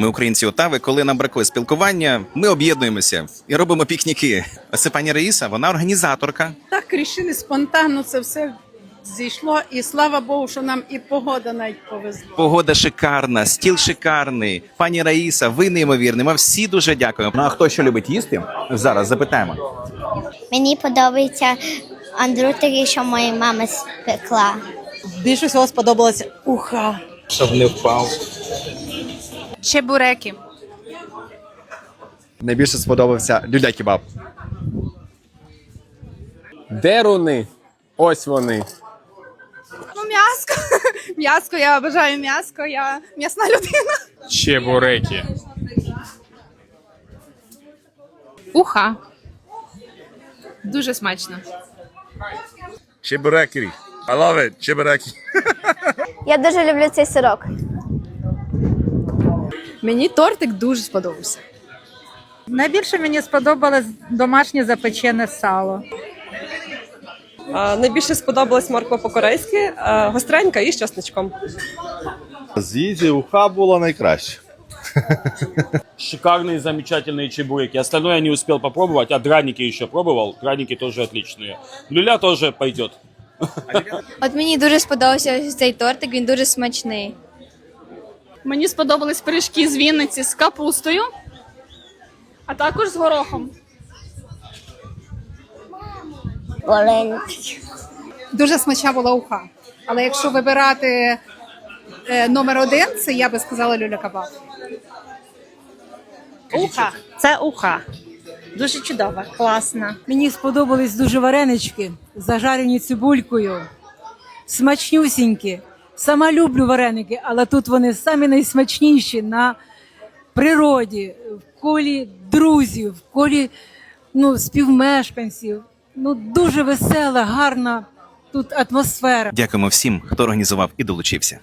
Ми, українці Отави, коли нам бракує спілкування, ми об'єднуємося і робимо пікніки. Це пані Раїса, вона організаторка. Так рішили спонтанно це все зійшло, і слава Богу, що нам і погода навіть повезла. Погода шикарна, стіл шикарний. Пані Раїса, ви неймовірні. Ми всі дуже дякуємо. Ну а хто що любить їсти? Зараз запитаємо. Мені подобається андрутики, що моя мама спекла. Більше всього сподобалася уха. Щоб не впав. Чебуреки. Найбільше сподобався люля-кебаб. Де руни? Ось вони. Ну, м'яско. М'яско, я обожаю м'яско, я м'ясна людина. Чебуреки. Уха. Дуже смачно. Чебуреки. I love it. Чебуреки. Я дуже люблю цей сирок. Мені тортик дуже сподобався. Найбільше мені сподобалось домашнє запечене сало. А, Найбільше сподобалась морква по-корейськи, а, гостренька і з чесничком. З їжі уха було найкраще. Шикарные, замечательные чебуреки. Остальное я не успел попробовать, а драники еще пробовал. Драники тоже отличные. Люля тоже пойдет. От мені дуже сподобався ось цей тортик, він дуже смачний. Мені сподобались пиріжки з Вінниці з капустою, а також з горохом. Дуже смачна була уха. Але якщо вибирати е, номер один, це я би сказала люля кабаб. Уха, це уха. Дуже чудова, класна. Мені сподобались дуже варенички, зажарені цибулькою, смачнюсінькі. Сама люблю вареники, але тут вони самі найсмачніші на природі, в колі друзів, в колі ну, співмешканців. Ну, дуже весела, гарна тут атмосфера. Дякуємо всім, хто організував і долучився.